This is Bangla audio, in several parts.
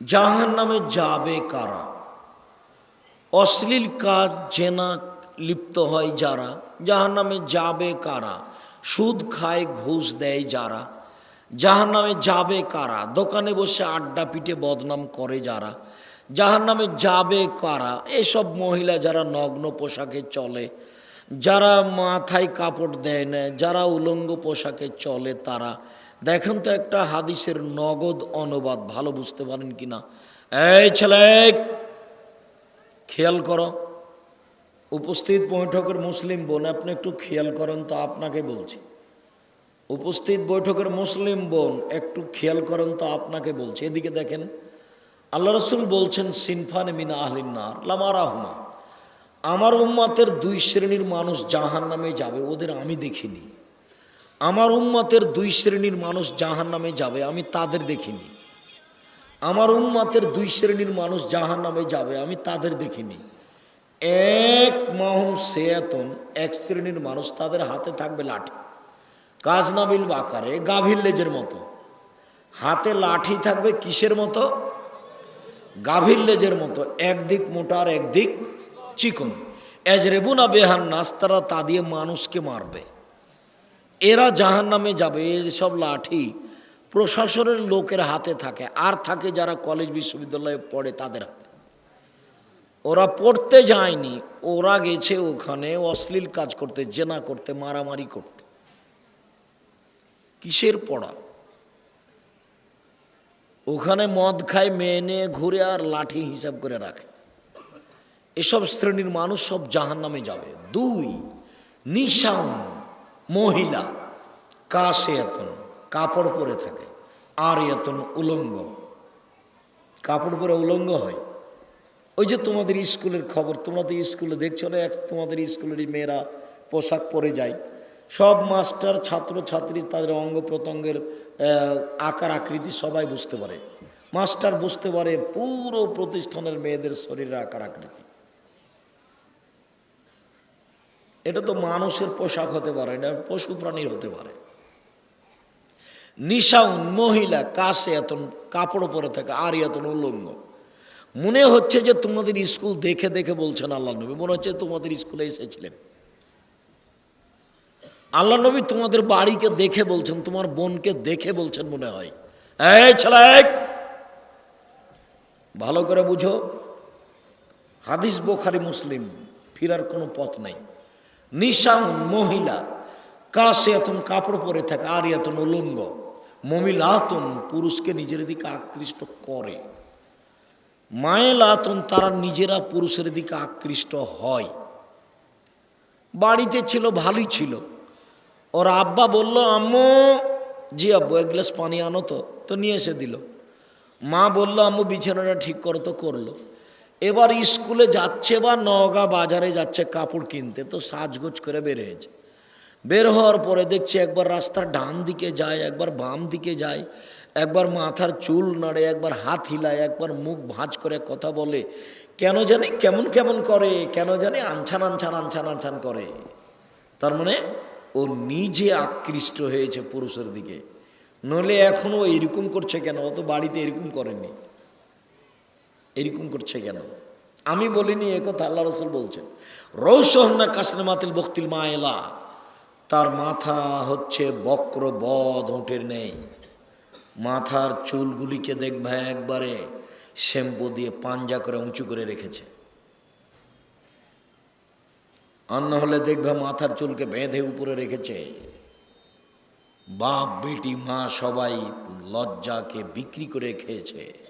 জাহান নামে যাবে কারা? অশ্লীল কাজ জেনা লিপ্ত হয় যারা জাহান নামে যাবে কারা? সুদ খায়, ঘুষ দেয় যারা জাহান নামে যাবে কারা? দোকানে বসে আড্ডা পিটে বদনাম করে যারা জাহান নামে যাবে কারা? এসব মহিলা যারা নগ্ন পোশাকে চলে, যারা মাথায় কাপড় দেয় না, যারা উলঙ্গ পোশাকে চলে তারা দেখেন তো একটা হাদিসের নগদ অনুবাদ, ভালো বুঝতে পারেন কি না এই ছেলে, খেয়াল করো, উপস্থিত বৈঠকের মুসলিম বোন, আপনি একটু খেয়াল করেন তো আপনাকে বলছি। উপস্থিত বৈঠকের মুসলিম বোন, একটু খেয়াল করেন তো আপনাকে বলছি। এদিকে দেখেন, আল্লাহ রসুল বলছেন, সিনফান মিনা আহলিনার লামা রাহমা। আমার উম্মাতের দুই শ্রেণির মানুষ জাহান নামে যাবে, ওদের আমি দেখিনি। আমার উম্মাতের দুই শ্রেণির মানুষ জাহান নামে যাবে, আমি তাদের দেখিনি। আমার উম্মাতের দুই শ্রেণির মানুষ জাহান নামে যাবে, আমি তাদের দেখিনি। এক মাহুম সেয়াতন, এক শ্রেণির মানুষ তাদের হাতে থাকবে লাঠি। কাজনাবিল বাকারে, গাভীর লেজের মতো। হাতে লাঠি থাকবে কিসের মতো? গাভীর লেজের মতো, একদিক মোটা আর একদিক চিকন। এজরেবুনা বেহান নাস, তারা তা দিয়ে মানুষকে মারবে। এরা জাহান নামে যাবে এসব লাঠি প্রশাসনের লোকের হাতে থাকে। আর থাকে যারা কলেজ বিশ্ববিদ্যালয়ে পড়ে তাদের হাতে। ওরা পড়তে যায়নি, ওরা গেছে ওখানে অশ্লীল কাজ করতে, জেনা করতে, মারামারি করতে। কিসের পড়া? ওখানে মদ খায়, মেয়ে নিয়ে ঘুরে আর লাঠি হিসাব করে রাখে। এসব শ্রেণির মানুষ সব জাহান নামে যাবে। দুই নিশাউন মহিলা কাশে এতন কাপড় পরে থাকে আর এতন উলঙ্গ। কাপড় পরে উলঙ্গ হয়। ওই যে তোমাদের স্কুলের খবর, তোমরা তো স্কুলে দেখছ না, এক তোমাদের স্কুলেরই মেয়েরা পোশাক পরে যায়। সব মাস্টার, ছাত্র, ছাত্রী তাদের অঙ্গ প্রত্যঙ্গের আকার, আকৃতি সবাই বুঝতে পারে। মাস্টার বুঝতে পারে পুরো প্রতিষ্ঠানের মেয়েদের শরীরের আকার, আকৃতি। এটা তো মানুষের পোশাক হতে পারে না পশু প্রাণীর হতে পারে। নিশাউন, মহিলা কাশে এত কাপড় পরে থাকে আর এত উল্লঙ্গ মনে হচ্ছে যে তোমাদের স্কুল দেখে দেখে বলছেন আল্লাহ নবী, মনে হচ্ছে তোমাদের স্কুলে এসেছিলেন। আল্লাহ নবী তোমাদের বাড়িকে দেখে বলছেন, তোমার বোনকে দেখে বলছেন মনে হয়। ভালো করে বুঝো। হাদিস বোখারি, মুসলিম, ফিরার কোনো পথ নাই। নিশাউন মহিলা কাশে এতন কাপড় পরে থাকে আর এতন উলঙ্গ। মমিলাতন পুরুষকে নিজের দিকে আকৃষ্ট করে। মায়েলাতন তারা নিজেরা পুরুষের দিকে আকৃষ্ট হয়। বাড়িতে ছিল, ভালোই ছিল। ওর আব্বা বলল, আম্মু, জি আব্বু, এক গ্লাস পানি আনো তো। তো নিয়ে এসে দিল। মা বলল, আম্মু, বিছানাটা ঠিক করো তো, করল। এবার স্কুলে যাচ্ছে বা নগা বাজারে যাচ্ছে কাপড় কিনতে, তো সাজগোজ করে বের হয়েছে। বের হওয়ার পরে দেখছি একবার রাস্তার ডান দিকে যায়, একবার বাম দিকে যায়, একবার মাথার চুল নাড়ে, একবার হাত হিলায়, একবার মুখ ভাঁজ করে কথা বলে, কেন জানি, কেমন কেমন করে, কেন জানি আনছান আনছান আনছান আনছান করে। তার মানে ও নিজে আকৃষ্ট হয়েছে পুরুষের দিকে। নইলে এখনও এরকম করছে কেন? অত বাড়িতে এরকম করেনি। এরকম করছে কেন? আমি বলিনি এ কথা আল্লাহ রসুল বলছেন রৌসহন্না কাসনে মাতিল বক্তিল মায়েলা তার মাথা হচ্ছে বক্র বদ ওঁটের নেই। মাথার চুলগুলিকে দেখবে একবারে শ্যাম্পু দিয়ে পাঞ্জা করে উঁচু করে রেখেছে। না হলে দেখবে মাথার চুলকে বেঁধে উপরে রেখেছে। বাপ, বেটি, মা সবাই লজ্জাকে বিক্রি করে খেয়েছে।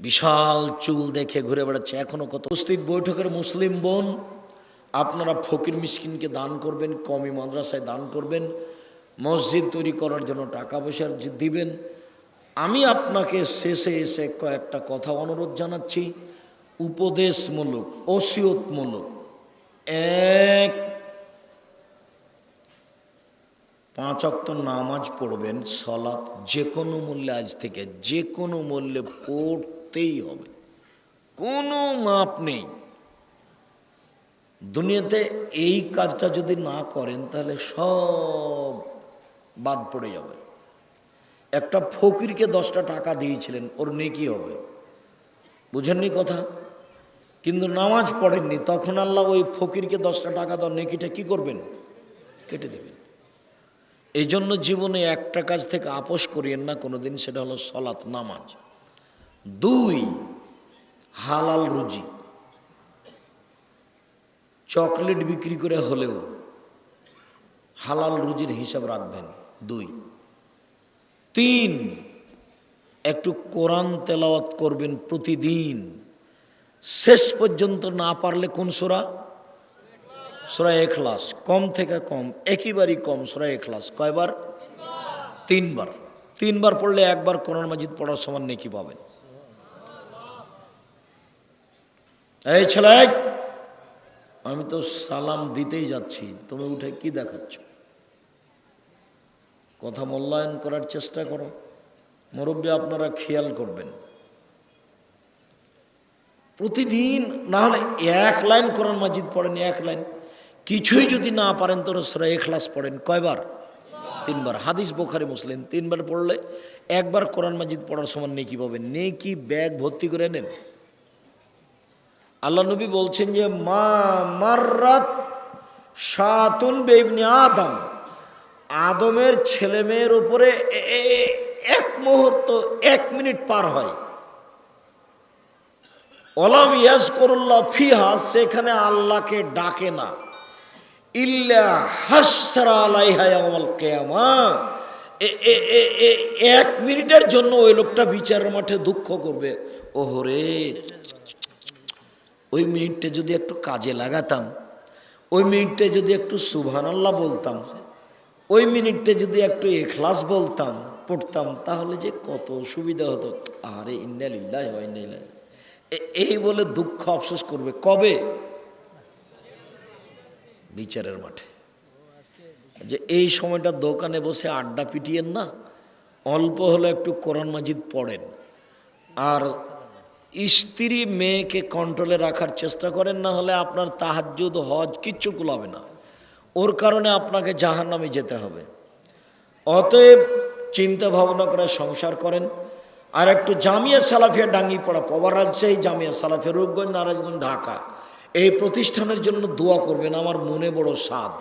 বিশাল চুল দেখে ঘুরে বেড়াচ্ছে। এখনও কত উপস্থিত বৈঠকের মুসলিম বোন, আপনারা ফকির মিসকিনকে দান করবেন কমি মাদ্রাসায় দান করবেন, মসজিদ তৈরি করার জন্য টাকা পয়সা দিবেন। আমি আপনাকে শেষে এসে কয়েকটা কথা অনুরোধ জানাচ্ছি। উপদেশমূলক, ওসিয়তমূলক। এক, পাঁচ অক্ত নামাজ পড়বেন সলাৎ যে কোনো মূল্যে আজ থেকে যে কোনো মূল্যে পড়তেই হবে। কোনো মাপ নেই। দুনিয়াতে এই কাজটা যদি না করেন, তাহলে সব বাদ পড়ে যাবে। একটা ফকিরকে দশটা টাকা দিয়েছিলেন, ওর নেকি হবে? বুঝেননি কথা? কিন্তু নামাজ পড়েননি, তখন আল্লাহ ওই ফকিরকে দশটা টাকা দেওয়ার নেকিটা কি করবেন? কেটে দেবেন। এই জন্য জীবনে একটা কাজ থেকে আপোষ করিয়েন না, কোনোদিন সেটা হলো সলাৎ নামাজ। দুই, হালাল রুজি। চকলেট বিক্রি করে হলেও হালাল রুজির হিসাব রাখবেন, দুই। তিন, একটু কোরআন তেলাওয়াত করবেন প্রতিদিন। শেষ পর্যন্ত না পারলে কোন সোরা? সোরা এখলাস। কম থেকে কম একইবারই কম সোরা এখলাস। কয়বার? তিনবার। তিনবার পড়লে একবার কোরআন মাজিদ পড়ার সমান নেকি পাবেন। এই ছেলে আমি তো সালাম দিতেই যাচ্ছি, তুমি উঠে কি দেখাচ্ছ? কথা মূল্যায়ন করার চেষ্টা করো। মুরব্বী, আপনারা খেয়াল করবেন। প্রতিদিন, না হলে এক লাইন কোরআন মাজিদ পড়েন এক লাইন। কিছুই যদি না পারেন তো রসরা এখলাস পড়েন। কয়বার? তিনবার। হাদিস বোখারি, মুসলিম। তিনবার পড়লে একবার কোরআন মাজিদ পড়ার সমান নেকি পাবেন। নেকি ব্যাগ ভর্তি করে নেন। আল্লাহ নবী বলছেন যে, মা মাররাত সাতুন বেবনি আদম। আদমের ছেলে মেয়ের উপরে এক মুহূর্ত, এক মিনিট পার হয়। অলাম ইয়াজ করুল্লাহ ফিহা সেখানে আল্লাহকে ডাকে না। ইল্লা হাসরা আলাইহা ইয়াউমাল কিয়ামা এক মিনিটের জন্য ওই লোকটা বিচারের মাঠে দুঃখ করবে। ওহরে ওই মিনিটটা যদি একটু কাজে লাগাতাম, ওই মিনিটটা যদি একটু সুবহানাল্লাহ বলতাম, ওই মিনিটটা যদি একটু এখলাস বলতাম, পড়তাম, তাহলে যে কত সুবিধা হতো। আরে ইন্দালিল্লাহ এই বলে দুঃখ আফসোস করবে। কবে? বিচারের মাঠে। যে এই সময়টা দোকানে বসে আড্ডা পিটিয়েন না, অল্প হলে একটু কোরআন মাজিদ পড়েন। আর স্ত্রী মেয়েকে কন্ট্রোলে রাখার চেষ্টা করেন, না হলে আপনার তাহাজ্জুদ, হজ কিচ্ছু কুলাবে না। ওর কারণে আপনাকে জাহান নামে যেতে হবে। অতএব চিন্তা ভাবনা করে সংসার করেন। আর একটু জামিয়া সালাফিয়া ডাঙ্গি পড়া, পবার রাজশাহী জামিয়া সালাফিয়া, রূপগঞ্জ, নারায়ণগঞ্জ, ঢাকা। এই প্রতিষ্ঠানের জন্য দোয়া করবেন, আমার মনে বড় স্বাদ।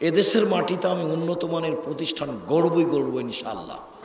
এদেশের মাটিতে আমি উন্নত মানের প্রতিষ্ঠান গড়বই, গড়ব ইনশাল্লাহ